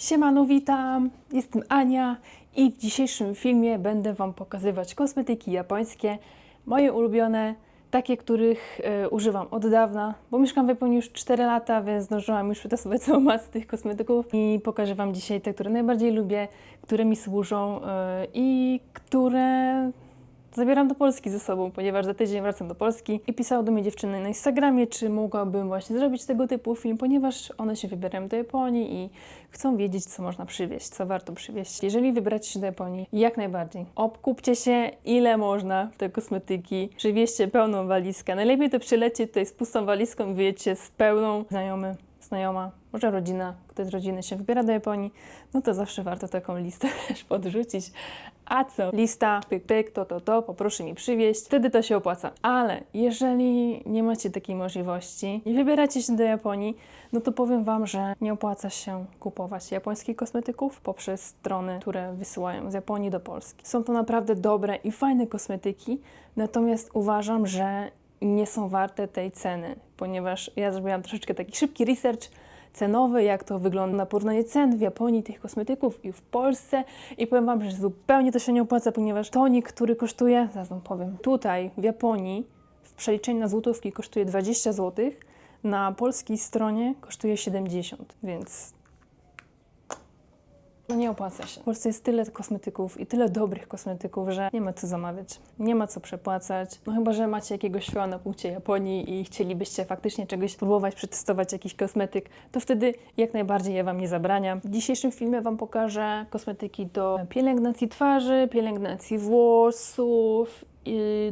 Siemano, witam! Jestem Ania i w dzisiejszym filmie będę Wam pokazywać kosmetyki japońskie, moje ulubione, takie, których e, używam od dawna, bo mieszkam w Japonii już 4 lata, więc zdążyłam już wytestować całą masę tych kosmetyków i pokażę Wam dzisiaj te, które najbardziej lubię, które mi służą e, i które zabieram do Polski ze sobą, ponieważ za tydzień wracam do Polski i pisały do mnie dziewczyny na Instagramie, czy mogłabym właśnie zrobić tego typu film, ponieważ one się wybierają do Japonii i chcą wiedzieć, co można przywieźć, co warto przywieźć. Jeżeli wybracie się do Japonii, jak najbardziej, obkupcie się ile można w te kosmetyki, przywieźcie pełną walizkę. Najlepiej to przylecie tutaj z pustą walizką, wyjedźcie z pełną znajomy, znajoma, może rodzina, kto z rodziny się wybiera do Japonii, no to zawsze warto taką listę też podrzucić. A co? Lista, pyk, pyk, to, to, to, poproszę mi przywieźć, wtedy to się opłaca. Ale jeżeli nie macie takiej możliwości i wybieracie się do Japonii, no to powiem Wam, że nie opłaca się kupować japońskich kosmetyków poprzez strony, które wysyłają z Japonii do Polski. Są to naprawdę dobre i fajne kosmetyki, natomiast uważam, że nie są warte tej ceny, ponieważ ja zrobiłam troszeczkę taki szybki research cenowy, jak to wygląda na porównanie cen w Japonii tych kosmetyków i w Polsce. I powiem Wam, że zupełnie to się nie opłaca, ponieważ tonik, który kosztuje, zaraz Wam powiem, tutaj w Japonii w przeliczeniu na złotówki kosztuje 20 zł, na polskiej stronie kosztuje 70, więc nie opłaca się. W Polsce jest tyle kosmetyków i tyle dobrych kosmetyków, że nie ma co zamawiać, nie ma co przepłacać. No chyba, że macie jakiegoś szła na punkcie Japonii i chcielibyście faktycznie czegoś spróbować, przetestować jakiś kosmetyk, to wtedy jak najbardziej ja Wam nie zabraniam. W dzisiejszym filmie Wam pokażę kosmetyki do pielęgnacji twarzy, pielęgnacji włosów,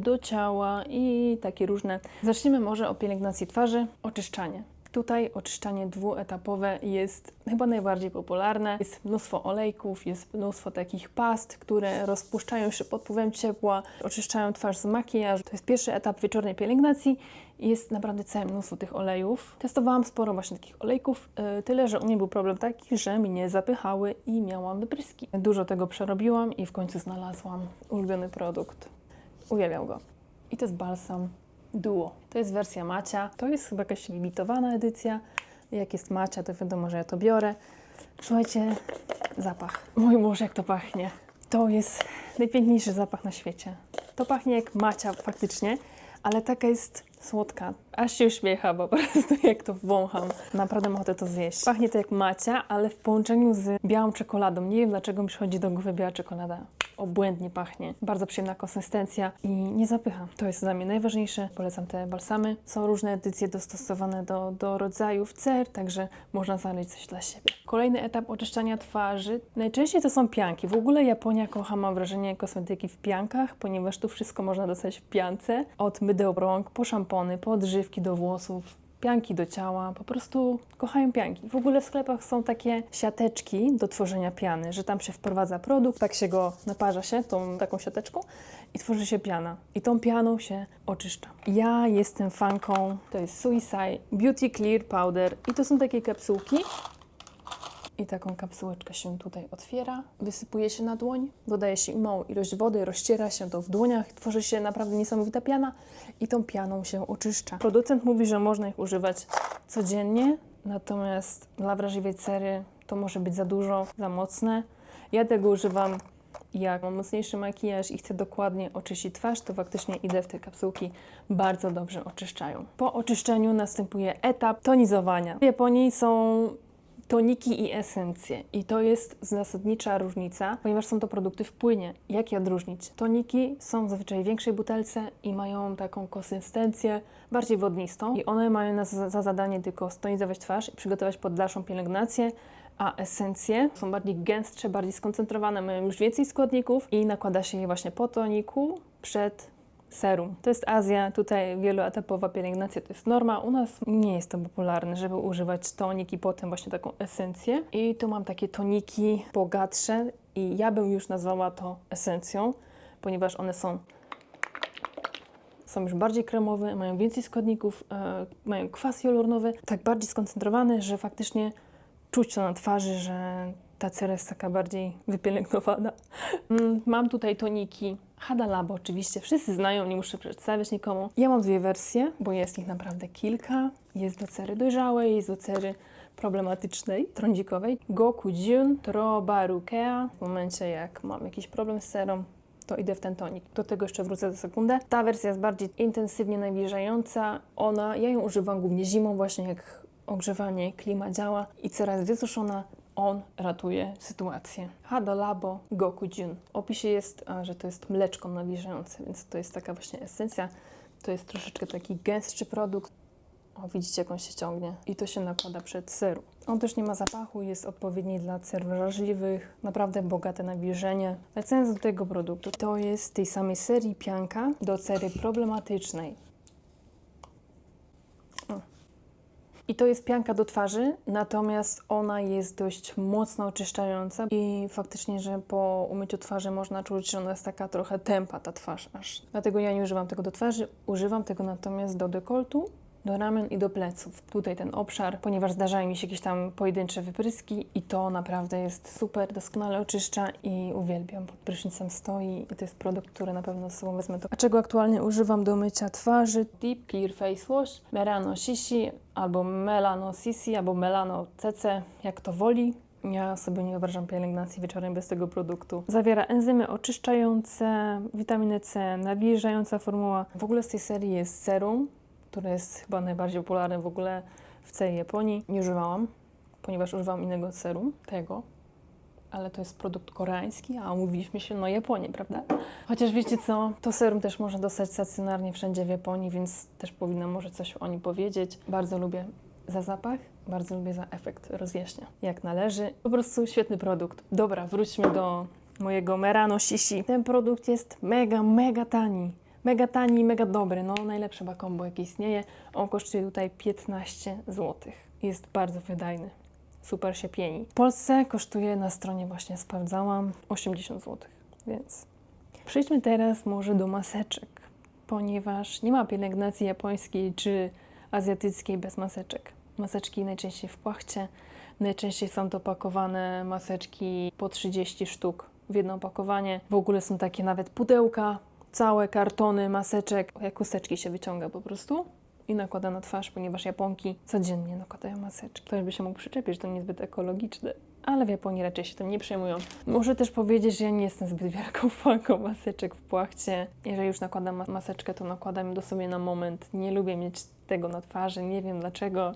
do ciała i takie różne. Zacznijmy może od pielęgnacji twarzy, oczyszczanie. Tutaj oczyszczanie dwuetapowe jest chyba najbardziej popularne. Jest mnóstwo olejków, jest mnóstwo takich past, które rozpuszczają się pod wpływem ciepła, oczyszczają twarz z makijażu. To jest pierwszy etap wieczornej pielęgnacji i jest naprawdę całe mnóstwo tych olejów. Testowałam sporo właśnie takich olejków, yy, tyle że u mnie był problem taki, że mnie zapychały i miałam wypryski. Dużo tego przerobiłam i w końcu znalazłam ulubiony produkt. Uwielbiam go. I to jest balsam Duo. To jest wersja Macia. To jest chyba jakaś limitowana edycja. Jak jest Macia, to wiadomo, że ja to biorę. Słuchajcie, zapach. Mój Boże, jak to pachnie. To jest najpiękniejszy zapach na świecie. To pachnie jak Macia faktycznie, ale taka jest słodka. Aż się uśmiecha po prostu, jak to wącham. Naprawdę mam ochotę to zjeść. Pachnie to jak Macia, ale w połączeniu z białą czekoladą. Nie wiem, dlaczego mi przychodzi do głowy biała czekolada obłędnie pachnie. Bardzo przyjemna konsystencja i nie zapycha. To jest dla mnie najważniejsze. Polecam te balsamy. Są różne edycje dostosowane do, do rodzajów cer, także można znaleźć coś dla siebie. Kolejny etap oczyszczania twarzy. Najczęściej to są pianki. W ogóle Japonia kocha, mam wrażenie, kosmetyki w piankach, ponieważ tu wszystko można dostać w piance. Od mydeł rąk, po szampony, po odżywki do włosów, pianki do ciała, po prostu kochają pianki. W ogóle w sklepach są takie siateczki do tworzenia piany, że tam się wprowadza produkt, tak się go naparza się tą taką siateczką i tworzy się piana. I tą pianą się oczyszcza. Ja jestem fanką, to jest Suicide Beauty Clear Powder i to są takie kapsułki. I taką kapsułeczkę się tutaj otwiera, wysypuje się na dłoń, dodaje się małą ilość wody, rozciera się to w dłoniach, tworzy się naprawdę niesamowita piana i tą pianą się oczyszcza. Producent mówi, że można ich używać codziennie, natomiast dla wrażliwej cery to może być za dużo, za mocne. Ja tego używam jak mam mocniejszy makijaż i chcę dokładnie oczyścić twarz, to faktycznie idę w te kapsułki, bardzo dobrze oczyszczają. Po oczyszczeniu następuje etap tonizowania. W Japonii są toniki i esencje. I to jest zasadnicza różnica, ponieważ są to produkty w płynie. Jak je odróżnić? Toniki są zazwyczaj w większej butelce i mają taką konsystencję bardziej wodnistą i one mają na, za zadanie tylko stonizować twarz i przygotować pod dalszą pielęgnację, a esencje są bardziej gęstsze, bardziej skoncentrowane, mają już więcej składników i nakłada się je właśnie po toniku przed serum. To jest Azja, tutaj wieloetapowa pielęgnacja to jest norma. U nas nie jest to popularne, żeby używać tonik i potem właśnie taką esencję. I tu mam takie toniki bogatsze i ja bym już nazwała to esencją, ponieważ one są są już bardziej kremowe, mają więcej składników, e, mają kwas hialuronowy, tak bardziej skoncentrowany, że faktycznie czuć to na twarzy, że ta cera jest taka bardziej wypielęgnowana. Mm, Mam tutaj toniki Hada Labo oczywiście, wszyscy znają, nie muszę przedstawiać nikomu. Ja mam dwie wersje, bo jest ich naprawdę kilka. Jest do cery dojrzałej, jest do cery problematycznej, trądzikowej. Goku Jun Trobarukea. W momencie jak mam jakiś problem z serą, to idę w ten tonik. Do tego jeszcze wrócę za sekundę. Ta wersja jest bardziej intensywnie nawilżająca. Ona, ja ją używam głównie zimą, właśnie jak ogrzewanie, klima działa i coraz wysuszona on ratuje sytuację. Hado Labo Goku Jun. W opisie jest, a, że to jest mleczko nawilżające, więc to jest taka właśnie esencja. To jest troszeczkę taki gęstszy produkt. O, widzicie, jak on się ciągnie. I to się nakłada przed serum. On też nie ma zapachu, jest odpowiedni dla cer wrażliwych, naprawdę bogate nawilżenie. Wracając do tego produktu, to jest tej samej serii pianka do cery problematycznej. I to jest pianka do twarzy, natomiast ona jest dość mocno oczyszczająca i faktycznie, że po umyciu twarzy można czuć, że ona jest taka trochę tępa ta twarz aż. Dlatego ja nie używam tego do twarzy, używam tego natomiast do dekoltu, do ramion i do pleców. Tutaj ten obszar, ponieważ zdarzają mi się jakieś tam pojedyncze wypryski i to naprawdę jest super, doskonale oczyszcza i uwielbiam. Pod prysznicem stoi i to jest produkt, który na pewno ze sobą wezmę. To. A czego aktualnie używam do mycia twarzy? Deep Clear Face Wash, Merano Sisi albo Melano Sisi albo Melano CC, jak to woli. Ja sobie nie wyobrażam pielęgnacji wieczorem bez tego produktu. Zawiera enzymy oczyszczające, witaminę C, nawilżająca formuła. W ogóle z tej serii jest serum, które jest chyba najbardziej popularne w ogóle w całej Japonii. Nie używałam, ponieważ używam innego serum, tego, ale to jest produkt koreański, a umówiliśmy się na Japonię, prawda? Chociaż wiecie co, to serum też można dostać stacjonarnie wszędzie w Japonii, więc też powinnam może coś o nim powiedzieć. Bardzo lubię za zapach, bardzo lubię za efekt, rozjaśnia jak należy. Po prostu świetny produkt. Dobra, wróćmy do mojego Merano Shishi. Ten produkt jest mega, mega tani. Mega tani, mega dobry, no najlepsze chyba combo jakie istnieje. On kosztuje tutaj 15 zł. Jest bardzo wydajny. Super się pieni. W Polsce kosztuje na stronie właśnie sprawdzałam 80 zł, więc przejdźmy teraz może do maseczek, ponieważ nie ma pielęgnacji japońskiej czy azjatyckiej bez maseczek. Maseczki najczęściej w płachcie, najczęściej są to pakowane maseczki po 30 sztuk w jedno opakowanie. W ogóle są takie nawet pudełka, całe kartony maseczek, jak chusteczki się wyciąga po prostu i nakłada na twarz, ponieważ Japonki codziennie nakładają maseczki. Ktoś by się mógł przyczepić, to niezbyt ekologiczne, ale w Japonii raczej się tym nie przejmują. Muszę też powiedzieć, że ja nie jestem zbyt wielką fanką maseczek w płachcie. Jeżeli już nakładam ma- maseczkę, to nakładam ją dosłownie na moment. Nie lubię mieć tego na twarzy, nie wiem dlaczego.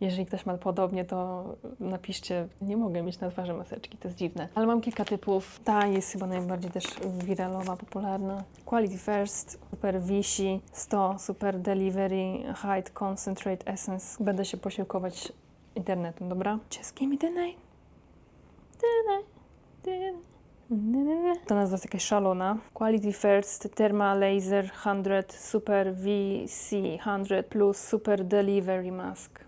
Jeżeli ktoś ma podobnie, to napiszcie, nie mogę mieć na twarzy maseczki, to jest dziwne. Ale mam kilka typów. Ta jest chyba najbardziej też wiralowa, popularna. Quality First, Super Vichy, 100, Super Delivery, Hide Concentrate Essence. Będę się posiłkować internetem, dobra? Just give me. The night. Ta nazwa jest jakaś szalona. Quality First, Therma Laser 100, Super VC 100 plus Super Delivery Mask.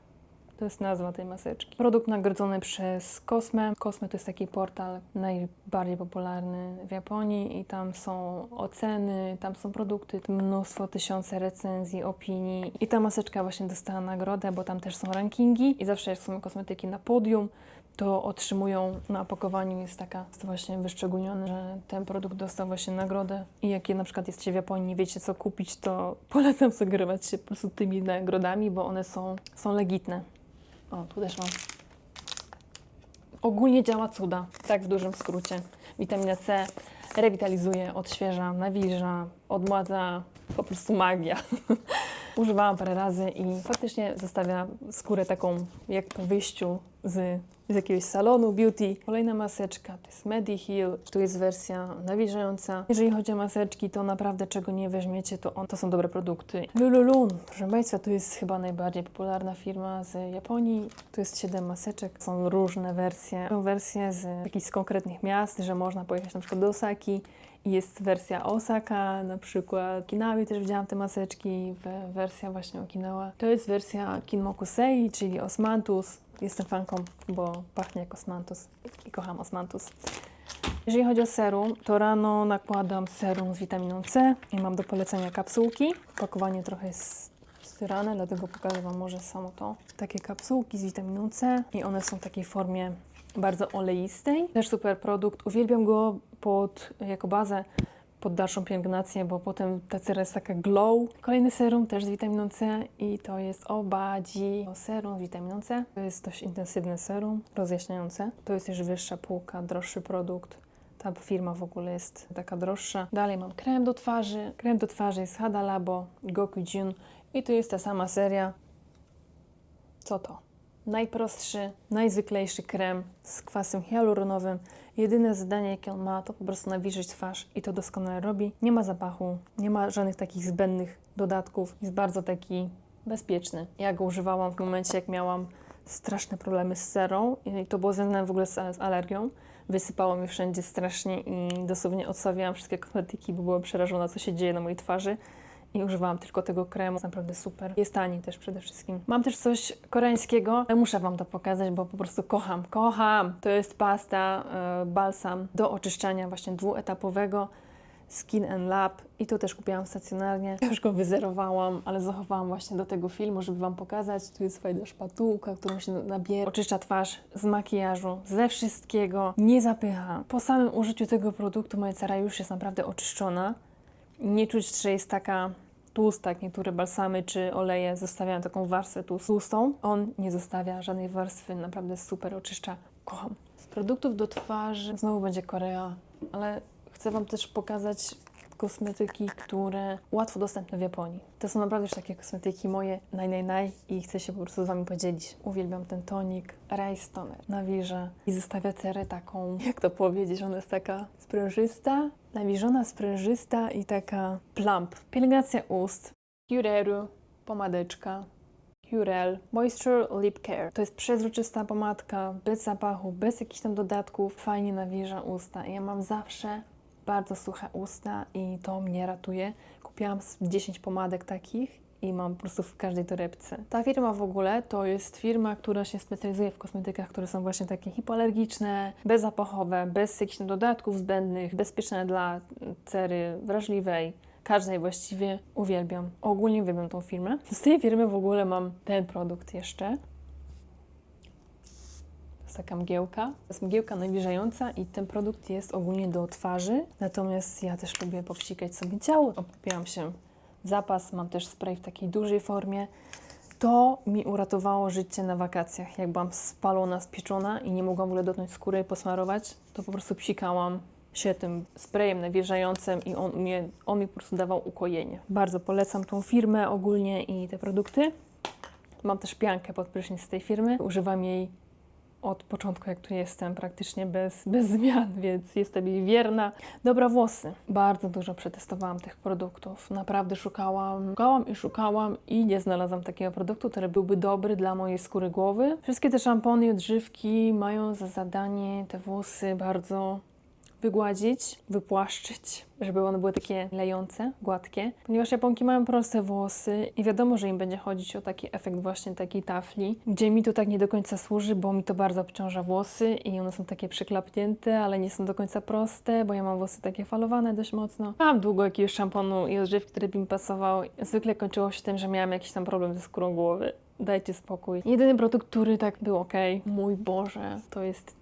To jest nazwa tej maseczki. Produkt nagrodzony przez Cosme. Cosme to jest taki portal najbardziej popularny w Japonii i tam są oceny, tam są produkty, mnóstwo, tysiące recenzji, opinii. I ta maseczka właśnie dostała nagrodę, bo tam też są rankingi i zawsze jak są kosmetyki na podium, to otrzymują na opakowaniu jest taka jest właśnie wyszczególnione, że ten produkt dostał właśnie nagrodę i jak na przykład jesteście w Japonii nie wiecie co kupić, to polecam sugerować się po prostu tymi nagrodami, bo one są, są legitne. O, tu też mam. Ogólnie działa cuda, tak w dużym skrócie. Witamina C rewitalizuje, odświeża, nawilża, odmładza, po prostu magia. Używałam parę razy i faktycznie zostawia skórę taką jak po wyjściu z, z jakiegoś salonu beauty. Kolejna maseczka to jest MediHeal, tu jest wersja nawilżająca. Jeżeli chodzi o maseczki, to naprawdę czego nie weźmiecie, to, on, to są dobre produkty. Lululun, proszę Państwa, to jest chyba najbardziej popularna firma z Japonii. Tu jest 7 maseczek, są różne wersje. Są wersje z jakichś konkretnych miast, że można pojechać na przykład do Osaki jest wersja Osaka, na przykład Okinawie też widziałam te maseczki, wersja właśnie Okinawa. To jest wersja Kinmokusei, czyli Osmanthus. Jestem fanką, bo pachnie jak Osmanthus i kocham Osmanthus. Jeżeli chodzi o serum, to rano nakładam serum z witaminą C i mam do polecenia kapsułki. Pakowanie trochę jest styrane, dlatego pokażę Wam może samo to. Takie kapsułki z witaminą C i one są w takiej formie bardzo oleistej. Też super produkt. Uwielbiam go pod, jako bazę pod dalszą pielęgnację, bo potem ta cera jest taka glow. Kolejny serum też z witaminą C i to jest Obadzi serum z witaminą C. To jest dość intensywne serum, rozjaśniające. To jest już wyższa półka, droższy produkt. Ta firma w ogóle jest taka droższa. Dalej mam krem do twarzy. Krem do twarzy jest Hada Labo, Goku Jun i to jest ta sama seria. Co to? Najprostszy, najzwyklejszy krem z kwasem hialuronowym. Jedyne zadanie, jakie on ma, to po prostu nawilżyć twarz i to doskonale robi. Nie ma zapachu, nie ma żadnych takich zbędnych dodatków. Jest bardzo taki bezpieczny. Ja go używałam w momencie, jak miałam straszne problemy z serą i to było związane w ogóle z, alergią. Wysypało mi wszędzie strasznie i dosłownie odstawiałam wszystkie kosmetyki, bo byłam przerażona, co się dzieje na mojej twarzy i używałam tylko tego kremu. Jest naprawdę super. Jest tani też przede wszystkim. Mam też coś koreańskiego, muszę Wam to pokazać, bo po prostu kocham. Kocham! To jest pasta, e, balsam do oczyszczania właśnie dwuetapowego. Skin and Lab i to też kupiłam stacjonarnie. Już go wyzerowałam, ale zachowałam właśnie do tego filmu, żeby Wam pokazać. Tu jest fajna szpatułka, którą się nabiera. Oczyszcza twarz z makijażu, ze wszystkiego. Nie zapycha. Po samym użyciu tego produktu moja cera już jest naprawdę oczyszczona. Nie czuć, że jest taka tłusta, jak niektóre balsamy czy oleje zostawiają taką warstwę tłustą. On nie zostawia żadnej warstwy, naprawdę super oczyszcza. Kocham. Z produktów do twarzy znowu będzie Korea, ale chcę Wam też pokazać kosmetyki, które łatwo dostępne w Japonii. To są naprawdę już takie kosmetyki moje naj, naj, naj i chcę się po prostu z Wami podzielić. Uwielbiam ten tonik Rice Toner. Nawilża i zostawia cerę taką, jak to powiedzieć, ona jest taka sprężysta, nawilżona, sprężysta i taka plump. Pielęgnacja ust, Cureru, pomadeczka, Curel Moisture Lip Care. To jest przezroczysta pomadka, bez zapachu, bez jakichś tam dodatków. Fajnie nawilża usta. Ja mam zawsze bardzo suche usta i to mnie ratuje. Kupiłam z 10 pomadek takich i mam po prostu w każdej torebce. Ta firma w ogóle to jest firma, która się specjalizuje w kosmetykach, które są właśnie takie hipoalergiczne, bezzapachowe, bez jakichś dodatków zbędnych, bezpieczne dla cery wrażliwej każdej właściwie uwielbiam. Ogólnie uwielbiam tą firmę. Z tej firmy w ogóle mam ten produkt jeszcze. Jest taka mgiełka. To jest mgiełka nawilżająca i ten produkt jest ogólnie do twarzy. Natomiast ja też lubię popsikać sobie ciało. Okupiłam się zapas, mam też spray w takiej dużej formie. To mi uratowało życie na wakacjach. Jak byłam spalona, spieczona i nie mogłam w ogóle dotknąć skóry i posmarować, to po prostu psikałam się tym sprayem nawilżającym i on, mnie, on mi po prostu dawał ukojenie. Bardzo polecam tą firmę ogólnie i te produkty. Mam też piankę pod prysznic z tej firmy. Używam jej od początku, jak tu jestem, praktycznie bez, bez zmian, więc jestem jej wierna. Dobra, włosy. Bardzo dużo przetestowałam tych produktów. Naprawdę szukałam, szukałam i szukałam i nie znalazłam takiego produktu, który byłby dobry dla mojej skóry głowy. Wszystkie te szampony i odżywki mają za zadanie te włosy bardzo wygładzić, wypłaszczyć, żeby one były takie lejące, gładkie. Ponieważ Japonki mają proste włosy i wiadomo, że im będzie chodzić o taki efekt właśnie takiej tafli, gdzie mi to tak nie do końca służy, bo mi to bardzo obciąża włosy i one są takie przyklapnięte, ale nie są do końca proste, bo ja mam włosy takie falowane dość mocno. Mam długo jakiegoś szamponu i odżywki, który by mi pasował. Zwykle kończyło się tym, że miałam jakiś tam problem ze skórą głowy. Dajcie spokój. Jedyny produkt, który tak był ok, mój Boże, to jest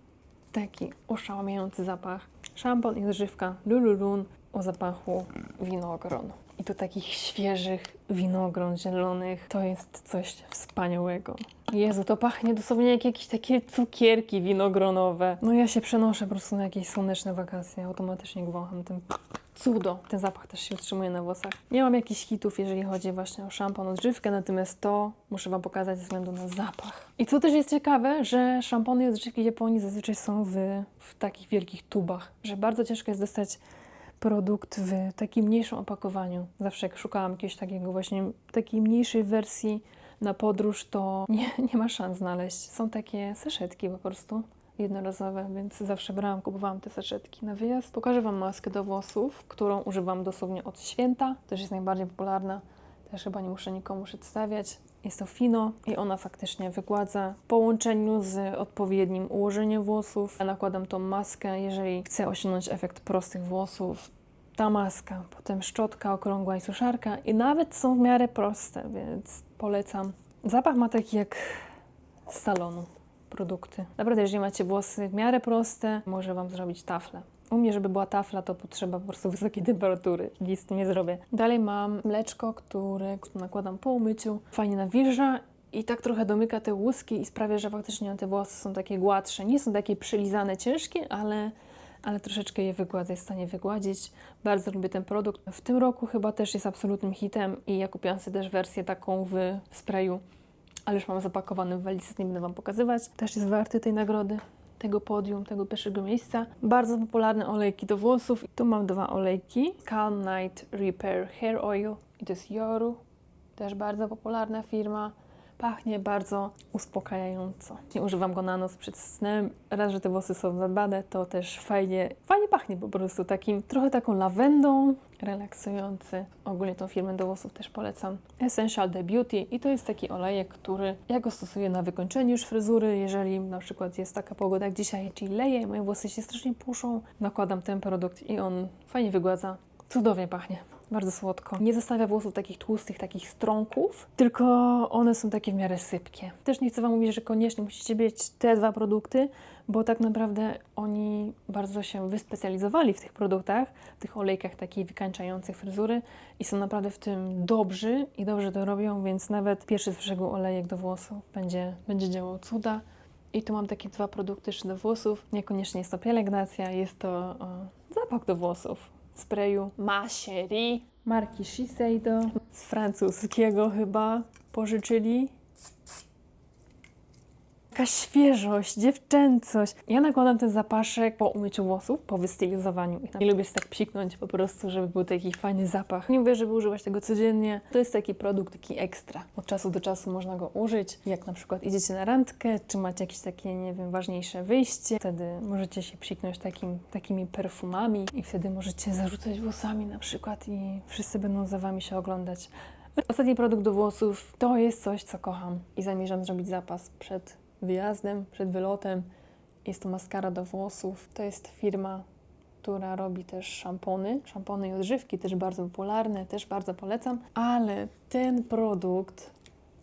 taki oszałamiający zapach. Szampon i odżywka Lululun o zapachu winogron. I to takich świeżych winogron zielonych. To jest coś wspaniałego. Jezu, to pachnie dosłownie jak jakieś takie cukierki winogronowe. No ja się przenoszę po prostu na jakieś słoneczne wakacje. Automatycznie gwącham tym cudo. Ten zapach też się utrzymuje na włosach. Nie mam jakichś hitów, jeżeli chodzi właśnie o szampon, odżywkę, natomiast to muszę Wam pokazać ze względu na zapach. I co też jest ciekawe, że szampony i odżywki Japonii zazwyczaj są w, w takich wielkich tubach, że bardzo ciężko jest dostać produkt w takim mniejszym opakowaniu. Zawsze jak szukałam jakiegoś takiego właśnie, takiej mniejszej wersji na podróż, to nie, nie ma szans znaleźć. Są takie saszetki po prostu jednorazowe, więc zawsze brałam, kupowałam te saszetki na wyjazd. Pokażę Wam maskę do włosów, którą używam dosłownie od święta. Też jest najbardziej popularna. Też chyba nie muszę nikomu przedstawiać. Jest to Fino i ona faktycznie wygładza w połączeniu z odpowiednim ułożeniem włosów. Ja nakładam tą maskę, jeżeli chcę osiągnąć efekt prostych włosów. Ta maska, potem szczotka okrągła i suszarka i nawet są w miarę proste, więc polecam. Zapach ma taki jak z salonu produkty. Naprawdę, jeżeli macie włosy w miarę proste, może Wam zrobić taflę. U mnie, żeby była tafla, to potrzeba po prostu wysokiej temperatury. Nic nie zrobię. Dalej mam mleczko, które nakładam po umyciu. Fajnie nawilża i tak trochę domyka te łuski i sprawia, że faktycznie te włosy są takie gładsze. Nie są takie przylizane, ciężkie, ale, ale troszeczkę je wygładza, jest w stanie wygładzić. Bardzo lubię ten produkt. W tym roku chyba też jest absolutnym hitem i ja kupiłam sobie też wersję taką w sprayu, ale już mam zapakowany w walizce, nie będę Wam pokazywać. Też jest warty tej nagrody tego podium, tego pierwszego miejsca. Bardzo popularne olejki do włosów. Tu mam dwa olejki. Calm Night Repair Hair Oil i to jest Yoru. Też bardzo popularna firma. Pachnie bardzo uspokajająco. Nie używam go na noc przed snem. Raz, że te włosy są zadbane, to też fajnie, fajnie pachnie po prostu takim, trochę taką lawendą, relaksujący. Ogólnie tą firmę do włosów też polecam. Essential The Beauty i to jest taki olejek, który ja go stosuję na wykończeniu już fryzury. Jeżeli na przykład jest taka pogoda jak dzisiaj, czyli leje, moje włosy się strasznie puszą, nakładam ten produkt i on fajnie wygładza. Cudownie pachnie. Bardzo słodko. Nie zostawia włosów takich tłustych, takich strąków, tylko one są takie w miarę sypkie. Też nie chcę Wam mówić, że koniecznie musicie mieć te dwa produkty, bo tak naprawdę oni bardzo się wyspecjalizowali w tych produktach, w tych olejkach takich wykańczających fryzury i są naprawdę w tym dobrzy i dobrze to robią, więc nawet pierwszy z brzegu olejek do włosów będzie, będzie działał cuda. I tu mam takie dwa produkty jeszcze do włosów. Niekoniecznie jest to pielęgnacja, jest to o, zapach do włosów sprayu Ma Cherie marki Shiseido z francuskiego chyba pożyczyli. Taka świeżość, dziewczęcość. Ja nakładam ten zapaszek po umyciu włosów, po wystylizowaniu. I lubię się tak psiknąć po prostu, żeby był taki fajny zapach. Nie mówię, żeby używać tego codziennie. To jest taki produkt, taki ekstra. Od czasu do czasu można go użyć. Jak na przykład idziecie na randkę, czy macie jakieś takie, nie wiem, ważniejsze wyjście, wtedy możecie się psiknąć takim, takimi perfumami i wtedy możecie zarzucać włosami na przykład i wszyscy będą za wami się oglądać. Ostatni produkt do włosów to jest coś, co kocham i zamierzam zrobić zapas przed wyjazdem, przed wylotem. Jest to maskara do włosów. To jest firma, która robi też szampony. Szampony i odżywki, też bardzo popularne, też bardzo polecam. Ale ten produkt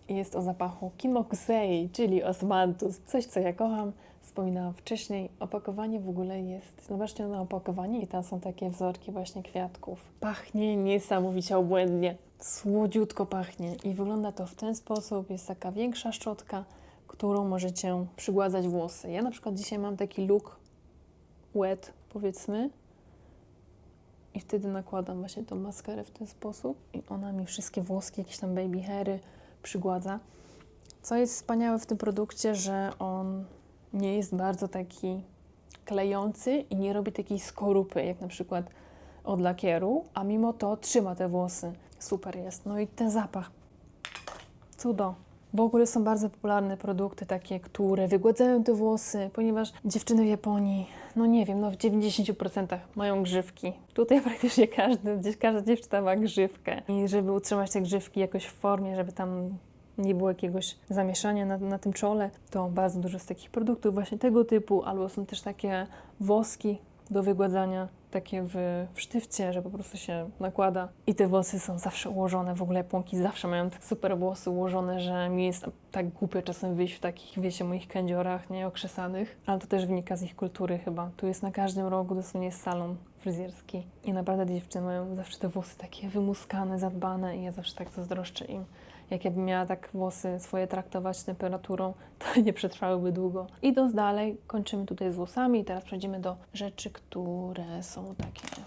jest o zapachu Kinokusei, czyli osmanthus. Coś, co ja kocham. Wspominałam wcześniej. Opakowanie w ogóle jest... Zobaczcie na opakowanie i tam są takie wzorki właśnie kwiatków. Pachnie niesamowicie obłędnie. Słodziutko pachnie i wygląda to w ten sposób. Jest taka większa szczotka, którą możecie przygładzać włosy. Ja na przykład dzisiaj mam taki look wet, powiedzmy, i wtedy nakładam właśnie tą maskarę w ten sposób i ona mi wszystkie włoski, jakieś tam baby hairy przygładza. Co jest wspaniałe w tym produkcie, że on nie jest bardzo taki klejący i nie robi takiej skorupy, jak na przykład od lakieru, a mimo to trzyma te włosy. Super jest. No i ten zapach. Cudo. W ogóle są bardzo popularne produkty takie, które wygładzają te włosy, ponieważ dziewczyny w Japonii, no nie wiem, no w 90% mają grzywki. Tutaj praktycznie każdy, gdzieś każda dziewczyna ma grzywkę. I żeby utrzymać te grzywki jakoś w formie, żeby tam nie było jakiegoś zamieszania na, na tym czole, to bardzo dużo z takich produktów właśnie tego typu, albo są też takie woski do wygładzania, takie w, w sztywcie, że po prostu się nakłada i te włosy są zawsze ułożone, w ogóle Japonki zawsze mają tak super włosy ułożone, że mi jest tak głupio czasem wyjść w takich, wiecie, moich kędziorach nieokrzesanych, ale to też wynika z ich kultury chyba. Tu jest na każdym rogu dosłownie jest salon fryzjerski i naprawdę dziewczyny mają zawsze te włosy takie wymuskane, zadbane i ja zawsze tak zazdroszczę im. Jak ja bym miała tak włosy swoje traktować temperaturą, to nie przetrwałyby długo. Idąc dalej, kończymy tutaj z włosami i teraz przejdziemy do rzeczy, które są takie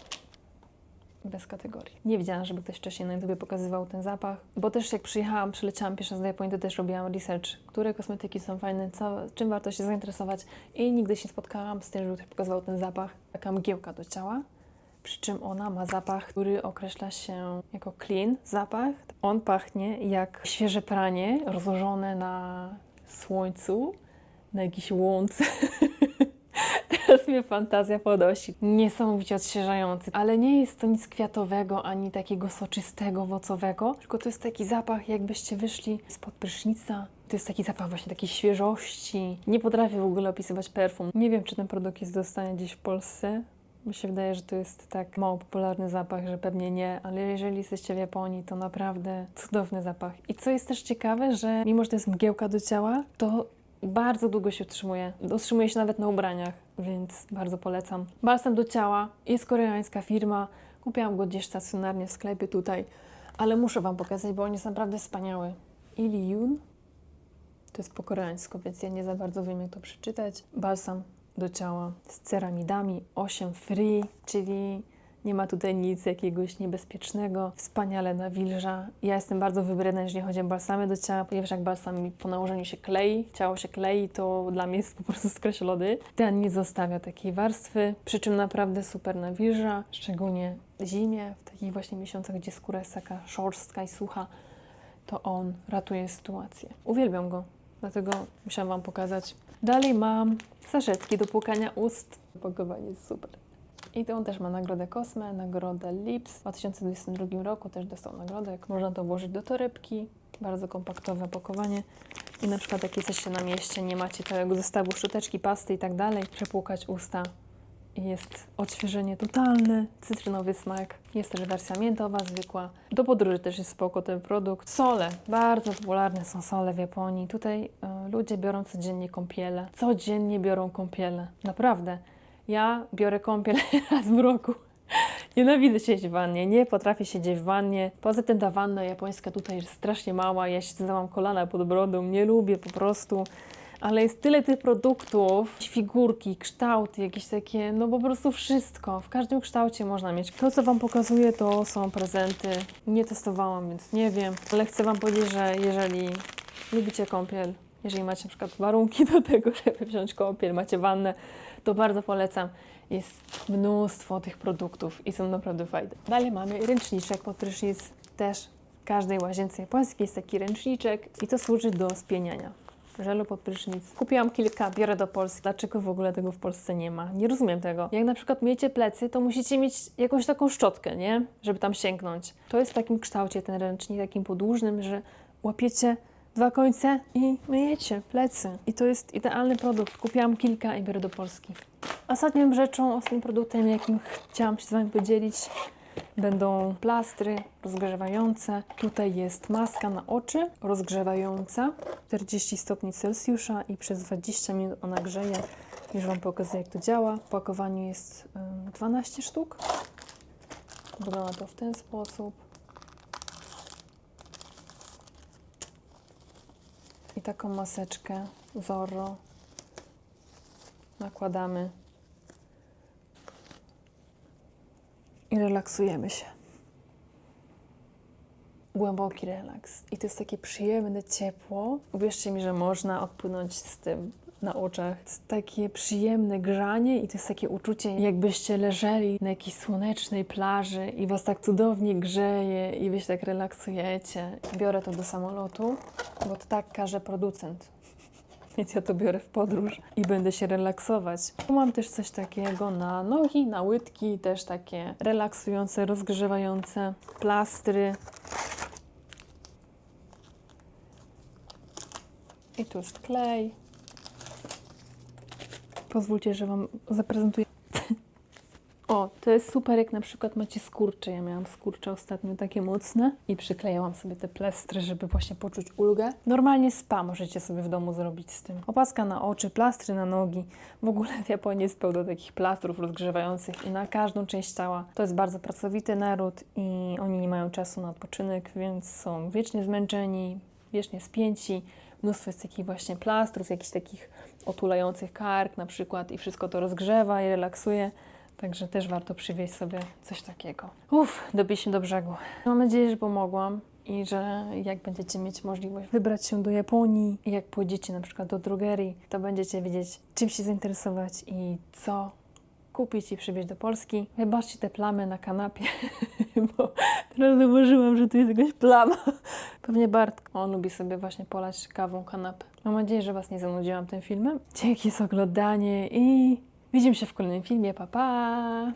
bez kategorii. Nie widziałam, żeby ktoś wcześniej na YouTube pokazywał ten zapach, bo też jak przyjechałam, przyleciałam pierwszy raz do Japonii, to też robiłam research, które kosmetyki są fajne, co, czym warto się zainteresować i nigdy się nie spotkałam z tym, żeby ktoś pokazywał ten zapach. Taka mgiełka do ciała, przy czym ona ma zapach, który określa się jako clean zapach. On pachnie jak świeże pranie rozłożone na słońcu, na jakiejś łące. Teraz mnie fantazja podosi. Niesamowicie odświeżający, ale nie jest to nic kwiatowego, ani takiego soczystego, owocowego, tylko to jest taki zapach, jakbyście wyszli spod prysznica. To jest taki zapach właśnie takiej świeżości. Nie potrafię w ogóle opisywać perfum. Nie wiem, czy ten produkt jest dostanie gdzieś w Polsce. Mi się wydaje, że to jest tak mało popularny zapach, że pewnie nie, ale jeżeli jesteście w Japonii, to naprawdę cudowny zapach. I co jest też ciekawe, że mimo, że to jest mgiełka do ciała, to bardzo długo się utrzymuje. Utrzymuje się nawet na ubraniach. więc bardzo polecam. Balsam do ciała, jest koreańska firma, kupiłam go gdzieś stacjonarnie w sklepie tutaj, ale muszę Wam pokazać, bo on jest naprawdę wspaniały. Ili Yun, to jest po koreańsku, więc ja nie za bardzo wiem, jak to przeczytać. Balsam do ciała z ceramidami 8 free, czyli nie ma tutaj nic jakiegoś niebezpiecznego. Wspaniale nawilża. Ja jestem bardzo wybredna, jeżeli chodzi o balsamy do ciała, ponieważ jak balsam po nałożeniu się klei, ciało się klei, to dla mnie jest po prostu skreślony. Ten nie zostawia takiej warstwy, przy czym naprawdę super nawilża, szczególnie zimie, w takich właśnie miesiącach, gdzie skóra jest taka szorstka i sucha, to on ratuje sytuację. Uwielbiam go, dlatego musiałam Wam pokazać. Dalej mam saszetki do płukania ust. Opakowanie jest super. I to on też ma nagrodę Cosme, nagrodę Lips. W 2022 roku też dostał nagrodę. Można to włożyć do torebki. Bardzo kompaktowe opakowanie. I na przykład jak jesteście na mieście, nie macie całego zestawu szczoteczki, pasty i tak dalej, przepłukać usta. Jest odświeżenie totalne, cytrynowy smak. Jest też wersja miętowa, zwykła. Do podróży też jest spoko ten produkt. Sole. Bardzo popularne są sole w Japonii. Tutaj y, ludzie biorą codziennie kąpiele. Codziennie biorą kąpiele. Naprawdę. Ja biorę kąpiel raz w roku. Nienawidzę siedzieć w wannie, nie potrafię siedzieć w wannie. Poza tym ta wanna japońska tutaj jest strasznie mała, ja siedzę, mam kolana pod brodą, nie lubię po prostu. Ale jest tyle tych produktów, figurki, kształty, jakieś takie, no po prostu wszystko. W każdym kształcie można mieć. To, co Wam pokazuję, to są prezenty. Nie testowałam, więc nie wiem. Ale chcę Wam powiedzieć, że jeżeli lubicie kąpiel, jeżeli macie na przykład warunki do tego, żeby wziąć kąpiel, macie wannę, to bardzo polecam. Jest mnóstwo tych produktów i są naprawdę fajne. Dalej mamy ręczniczek pod prysznic. Też w każdej łazience japońskiej jest taki ręczniczek i to służy do spieniania żelu pod prysznic. Kupiłam kilka, biorę do Polski. Dlaczego w ogóle tego w Polsce nie ma? Nie rozumiem tego. Jak na przykład myjecie plecy, to musicie mieć jakąś taką szczotkę, nie? Żeby tam sięgnąć. To jest w takim kształcie ten ręcznik, takim podłużnym, że łapiecie dwa końce i myjecie plecy. I to jest idealny produkt. Kupiłam kilka i biorę do Polski. Ostatnią rzeczą, ostatnim produktem, jakim chciałam się z Wami podzielić, będą plastry rozgrzewające. Tutaj jest maska na oczy rozgrzewająca 40 stopni Celsjusza i przez 20 minut ona grzeje. Już Wam pokazuję, jak to działa. W pakowaniu jest ym, 12 sztuk. Wygląda to w ten sposób. I taką maseczkę Zorro nakładamy i relaksujemy się. Głęboki relaks. I to jest takie przyjemne ciepło. Uwierzcie mi, że można odpłynąć z tym na oczach. To jest takie przyjemne grzanie i to jest takie uczucie, jakbyście leżeli na jakiejś słonecznej plaży i was tak cudownie grzeje i wy się tak relaksujecie. Biorę to do samolotu, bo to tak każe producent. Więc ja to biorę w podróż i będę się relaksować. Mam też coś takiego na nogi, na łydki, też takie relaksujące, rozgrzewające plastry. I tu jest klej. Pozwólcie, że Wam zaprezentuję. O, to jest super, jak na przykład macie skurcze. Ja miałam skurcze ostatnio takie mocne i przyklejałam sobie te plastry, żeby właśnie poczuć ulgę. Normalnie spa możecie sobie w domu zrobić z tym. Opaska na oczy, plastry na nogi. W ogóle w Japonii jest pełno takich plastrów rozgrzewających i na każdą część ciała. To jest bardzo pracowity naród i oni nie mają czasu na odpoczynek, więc są wiecznie zmęczeni, wiecznie spięci. Mnóstwo jest takich właśnie plastrów, jakichś takich otulających kark na przykład i wszystko to rozgrzewa i relaksuje. Także też warto przywieźć sobie coś takiego. Uff, dobiliśmy do brzegu. Mam nadzieję, że pomogłam i że jak będziecie mieć możliwość wybrać się do Japonii jak pójdziecie na przykład do drogerii, to będziecie wiedzieć, czym się zainteresować i co kupić i przywieźć do Polski. Wybaczcie te plamy na kanapie, bo teraz zauważyłam, że tu jest jakaś plama. Pewnie Bart, on lubi sobie właśnie polać kawą kanapę. Mam nadzieję, że Was nie zanudziłam tym filmem. Dzięki za oglądanie i widzimy się w kolejnym filmie. Pa, pa!